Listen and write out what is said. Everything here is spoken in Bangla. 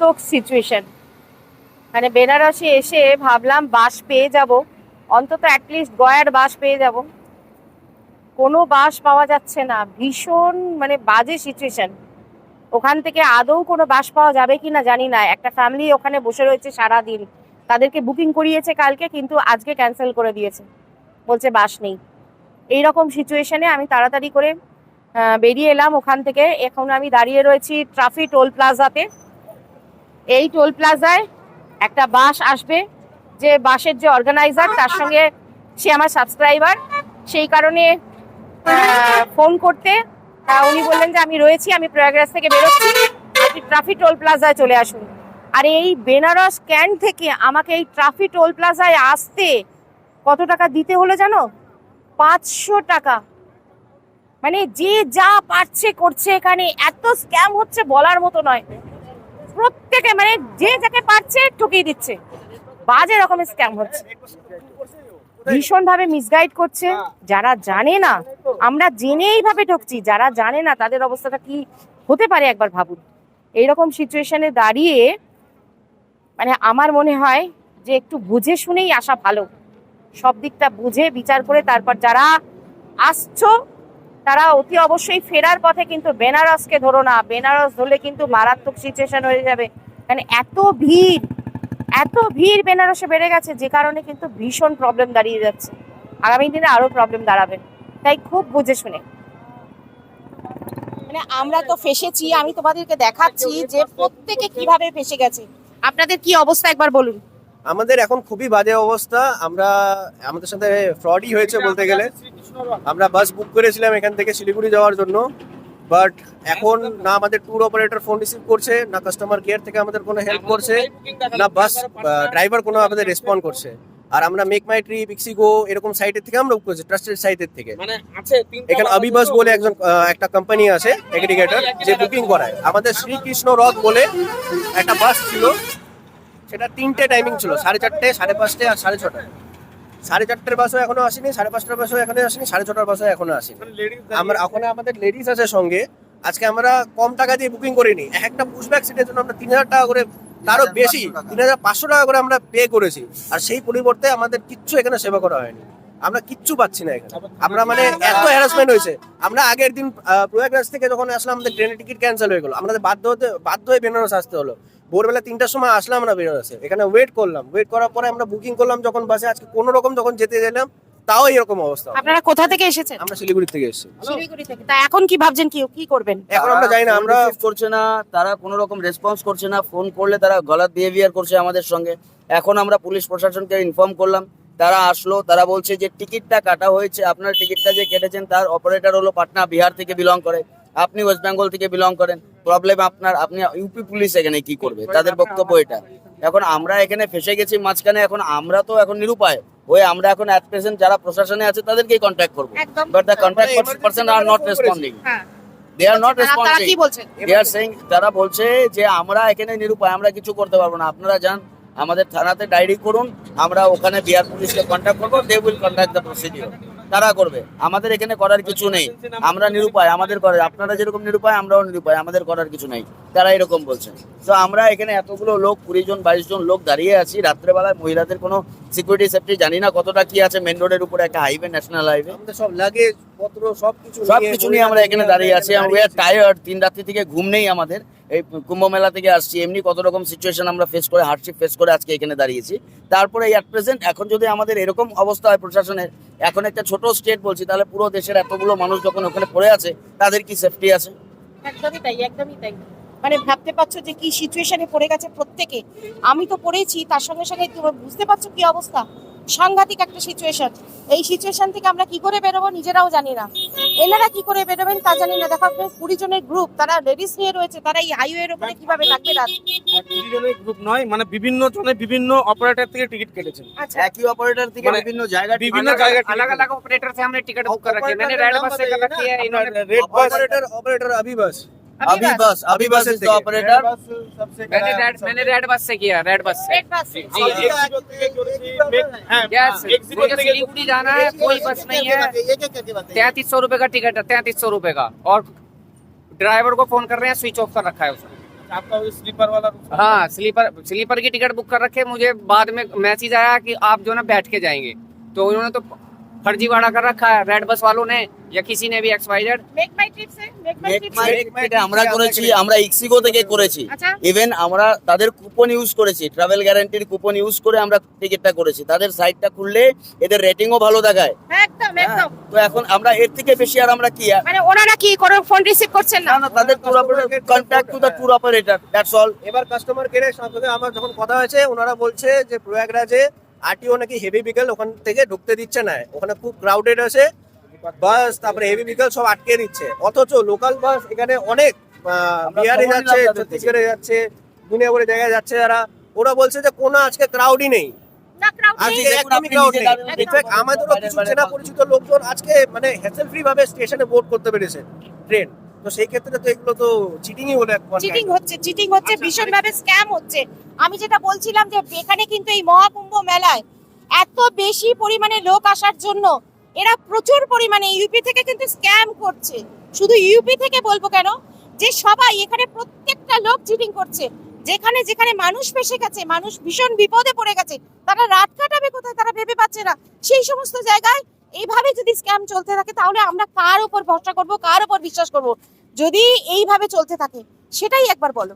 মারাত্মক সিচুয়েশন মানে বেনারসে এসে ভাবলাম বাস পেয়ে যাব। অন্তত অ্যাটলিস্ট গয়ার বাস পেয়ে যাব। কোনো বাস পাওয়া যাচ্ছে না। ভীষণ মানে বাজে সিচুয়েশন ওখান থেকে আদৌ কোনো বাস পাওয়া যাবে কি না জানি না। একটা ফ্যামিলি ওখানে বসে রয়েছে সারা দিন তাদেরকে বুকিং করিয়েছে কালকে, কিন্তু আজকে ক্যান্সেল করে দিয়েছে। বলছে বাস নেই। এই রকম সিচুয়েশনে আমি তাড়াতাড়ি করে বেরিয়ে এলাম ওখান থেকে। এখন আমি দাঁড়িয়ে রয়েছি ট্রাফি টোল প্লাজাতে এই টোল প্লাজায় একটা বাস আসবে। যে বাসের যে অর্গানাইজার তার সঙ্গে সে আমার সাবস্ক্রাইবার সেই কারণে ফোন করতে উনি বললেন যে আমি রয়েছি, আমি প্রয়াগরাজ থেকে বেরোচ্ছি। আপনি ট্রাফি টোল প্লাজায় চলে আসুন। আর এই বেনারস ক্যান্ট থেকে আমাকে এই ট্রাফি টোল প্লাজায় আসতে কত টাকা দিতে হলো জানো? পাঁচশো টাকা। মানে যে যা পারছে, করছে এখানে, এত স্ক্যাম হচ্ছে বলার মতো নয়। প্রত্যেকে মানে যে যাকে পারছে ঠকিয়ে দিচ্ছে। বাজে রকমের স্ক্যাম হচ্ছে। ভীষণ ভাবে মিসগাইড করছে। যারা জানে না, আমরা জেনে এইভাবে ঠকছি। যারা জানে না, তাদের অবস্থাটা কি হতে পারে একবার ভাবুন। এইরকম সিচুয়েশনে দাঁড়িয়ে মানে আমার মনে হয় যে একটু বুঝে শুনেই আসা ভালো। সব দিকটা বুঝে বিচার করে তারপর যারা আসছো তারা অতি অবশ্যই ফেরার পথে কিন্তু বেনারসকে ধরো না বেনারস ধরলে কিন্তু মারাত্মক সিচুয়েশন হয়ে যাবে। মানে এত ভিড় এত ভিড় বেনারসে বেড়ে গেছে যে কারণে কিন্তু ভীষণ প্রবলেম দাঁড়িয়ে যাচ্ছে। আগামী দিনে আরও প্রবলেম দাঁড়াবে। তাই খুব বুঝে শুনে। মানে আমরা তো ফেসেছি আমি তোমাদেরকে দেখাচ্ছি যে প্রত্যেকে কীভাবে ফেসে গেছে। আপনাদের কি অবস্থা একবার বলুন। আমাদের এখন খুবই বাজে অবস্থা। আমরা আমাদের সাথে ফ্রডই হয়েছে বলতে গেলে। আমরা বাস বুক করেছিলাম এখান থেকে শিলিগুড়ি যাওয়ার জন্য বাট এখন না আমাদের ট্যুর অপারেটর ফোন রিসিভ করছে না কাস্টমার কেয়ার থেকে আমাদের কোনো হেল্প করছে না বাস ড্রাইভার কোনো আমাদের রেসপন্ড করছে। আর আমরা মেক মাই ট্রিপ ইক্সিগো এরকম সাইটের থেকে আমরা বুক করেছি ট্রাস্টেড সাইটের থেকে। মানে আছে তিনটা এখানে বাস আবিবাস বলে একজন একটা কোম্পানি আছে এগ্রিগেটর যে বুকিং করায়। আমাদের শ্রীকৃষ্ণ রথ বলে একটা বাস ছিল সেটা তিনটে টাইমিং ছিল সাড়ে চারটে সাড়ে পাঁচটে আর সাড়ে ছটা সাড়ে চারটের বাসও এখনও আসেনি সাড়ে পাঁচটার বাসও এখানে আসেনি সাড়ে ছটার বাসও এখনও আসেনি। মানে আমরা ওখানে আমাদের লেডিস আছে সঙ্গে। আজকে আমরা কম টাকা দিয়ে বুকিং করিনি। একটা পুশব্যাক সিটের জন্য আমরা তিন হাজার টাকা করে তারও বেশি তিন হাজার পাঁচশো টাকা করে আমরা পে করেছি। আর সেই পরিবর্তে আমাদের কিচ্ছু এখানে সেবা করা হয়নি। আমরা কিচ্ছু পাচ্ছি না এখানে। আমরা মানে এত হ্যারাসমেন্ট হয়েছে। আমরা আগের দিন প্রয়াগরাজ থেকে যখন আসলাম আমাদের ট্রেনের টিকিট ক্যান্সেল হয়ে গেলো। আমাদের বাধ্য হতে বাধ্য হয়ে বেনারস আসতে হলো। ভোরবেলা তিনটার সময় আসলাম আমরা বেনারসে এখানে ওয়েট করলাম। ওয়েট করার পরে আমরা বুকিং করলাম যখন বাসে আজকে কোনো রকম যখন যেতে গেলাম তাও এরকম অবস্থা আপনারা কোথা থেকে এসেছেন? আমরা শিলিগুড়ি থেকে এসেছি। শিলিগুড়ি থেকে। তা এখন কি ভাবছেন? কি কি করবেন? এখন আমরা জানি না আমরা করছে না তারা কোনো রকম রেসপন্স করছে না। ফোন করলে তারা গলাত বিহেভিয়ার করছে আমাদের সঙ্গে। এখন আমরা পুলিশ প্রশাসনকে ইনফর্ম করলাম। তারা আসলো তারা বলছে যে টিকিটটা কাটা হয়েছে। আপনার টিকিটটা যে কেটেছেন তার অপারেটর হলো পাটনা বিহার থেকে বিলং করে। আপনি ওয়েস্ট বেঙ্গল থেকে বিলং করেন। প্রবলেম আপনার আপনি ইউপি পুলিশ এখানে কি করবে? তাদের বক্তব্য এটা। এখন আমরা এখানে ফেসে গেছি মাঝখানে এখন আমরা তো এখন নিরুপায়। ওই আমরা এখন অ্যাট প্রেজেন্ট যারা প্রশাসনে আছে তাদেরকেই কন্ট্যাক্ট করব। একদম। But the contact person are not responding হ্যাঁ। They are not responding they are saying তারা বলছে যে আমরা এখানে নিরুপায় আমরা কিছু করতে পারব না। আপনারা যান আমাদের থানাতে ডায়েরি করুন। আমরা ওখানে বিহার পুলিশকে কন্ট্যাক্ট করব। They will contact the procedure তারা করবে। আমাদের এখানে করার কিছু নেই। আমরা নিরুপায়, আমাদের করে আপনারা যেরকম নিরুপায়, আমরাও নিরুপায়, আমাদের করার কিছু নেই। তারা এরকম বলছেন। তো আমরা এখানে এতগুলো লোক কুড়ি জন বাইশ জন লোক দাঁড়িয়ে আছি। রাত্রেবেলায় মহিলাদের কোনো সিকিউরিটি সেফটি জানি না কতটা কি আছে। মেন রোডের উপরে একটা হাইওয়ে ন্যাশনাল হাইওয়ে সব লাগেজ পত্র সবকিছু সব কিছু নিয়ে আমরা এখানে দাঁড়িয়ে আছি। উই আর টায়ার্ড তিন রাত্রি থেকে ঘুম নেই আমাদের। এই কুম্ভ মেলা থেকে আসছি। এমনি কত রকম সিচুয়েশন আমরা ফেস করে হার্ডশিপ ফেস করে আজকে এখানে দাঁড়িয়েছি। তারপরে অ্যাট প্রেজেন্ট এখন যদি আমাদের এরকম অবস্থা হয় প্রশাসনের এখন একটা ছোট স্টেট বলছি তাহলে পুরো দেশের এতগুলো মানুষ যখন ওখানে পড়ে আছে তাদের কি সেফটি আছে? একদমই তাই একদমই তাই। মানে ভাবতে পারছো যে কি সিচুয়েশনে পড়ে গেছে প্রত্যেকে আমি তো পড়েছি তার সঙ্গে সঙ্গে তুমি বুঝতে পারছো কি অবস্থা সাংঘাতিক একটা সিচুয়েশন এই সিচুয়েশন থেকে আমরা কি করে বেরোবো নিজেরাও জানি না এনারা কি করে বেরোবেন তা জানি না দেখো আপনি কুড়ি জনের গ্রুপ তারা লেডিস নিয়ে রয়েছে তারা এই হাইওয়ের উপরে কিভাবে থাকবে রাত আর কুড়ি জনের গ্রুপ নয় মানে বিভিন্ন জনে বিভিন্ন অপারেটর থেকে টিকিট কেটেছেন আচ্ছা একই অপারেটর থেকে মানে বিভিন্ন জায়গায় বিভিন্ন জায়গায় अलग अलग ऑपरेटर से हमने टिकट बुक कर रखी है मैंने रेड बस से कर रखी है इन्होंने রেড বাস অপারেটর অপারেটর আবিবাস अभी बस। अभी बस इज़ ऑपरेटर मैंने रेड मैंने रेड बस से किया रेड बस से। सिलीगुड़ी जाना है कोई बस नहीं है। तैतीस सौ रुपये का टिकट है तैतीस सौ रुपये का। और ड्राइवर को फ़ोन कर रहे हैं स्विच ऑफ़ कर रखा है उसने। आपका स्लीपर वाला हाँ स्लीपर स्लीपर की टिकट बुक कर रखे मुझे बाद में मैसेज आया कि आप जो ना बैठ के जाएँगे। तो उन्होंने तो फर्जीवाड़ा कर रखा है रेड बस वालों ने या किसी ने भी एक्सपाइजेड make my trip say make my Make trip my Make my trip এটা আমরা trip করেছি আমরা আমরা ইক্সিগো থেকে করেছি আচ্ছা ইভেন আমরা তাদের কুপন ইউজ করেছি ট্রাভেল গ্যারান্টির কুপন ইউজ করে আমরা টিকিটটা করেছি তাদের সাইটটা খুললে এদের রেটিংও ভালো দেখায় একদম হ্যাঁ, একদম তো এখন আমরা এর থেকে বেশি আর আমরা কি আর- মানে ওনারা কি কোনো ফোন রিসিভ করছেন না না না তাদের tour operator contact to the tour operator that's all এবার কাস্টমার কেয়ারের সাথে আমার যখন কথা হয়েছে ওনারা বলছে যে প্রয়াগরাজে আরটিও নাকি হেভি বিকেল ওখান থেকে ঢুকতে দিচ্ছে না। ওখানে খুব ক্রাউডেড আছে। বাস তারপরে হেভি বিকেল সব আটকে দিচ্ছে। অথচ লোকাল বাস এখানে অনেক বিহারে যাচ্ছে ছত্তিশগড়ে যাচ্ছে দুনিয়াভরে জায়গায় যাচ্ছে যারা ওরা বলছে যে কোনো আজকে ক্রাউডই নেই। না ক্রাউড আজকে একদমই ক্রাউড নেই। ইনফ্যাক্ট আমাদেরও কিছু চেনা পরিচিত লোকজন আজকে মানে হ্যাসেল ফ্রি ভাবে স্টেশনে বোর্ড করতে পেরেছে ট্রেন তো সেই ক্ষেত্রে তো এগুলো তো চিটিংই হলো এক চিটিং হচ্ছে চিটিং হচ্ছে ভীষণ ভাবে স্ক্যাম হচ্ছে। আমি যেটা বলছিলাম যে এখানে কিন্তু এই মহাকুম্ভ মেলায় এত বেশি পরিমাণে লোক আসার জন্য এরা প্রচুর পরিমাণে ইউপি থেকে কিন্তু স্ক্যাম করছে। শুধু ইউপি থেকে বলব কেন? যে সবাই এখানে প্রত্যেকটা লোক চিটিং করছে। যেখানে যেখানে মানুষ ফেসে গেছে মানুষ ভীষণ বিপদে পড়ে গেছে তারা রাত কাটাবে কোথায়? তারা ভেবে পাচ্ছে না। সেই সমস্ত জায়গায় এইভাবে যদি স্ক্যাম চলতে থাকে, তাহলে আমরা কার উপর ভরসা করব, কার উপর বিশ্বাস করব? যদি এইভাবে চলতে থাকে, সেটাই একবার বলো।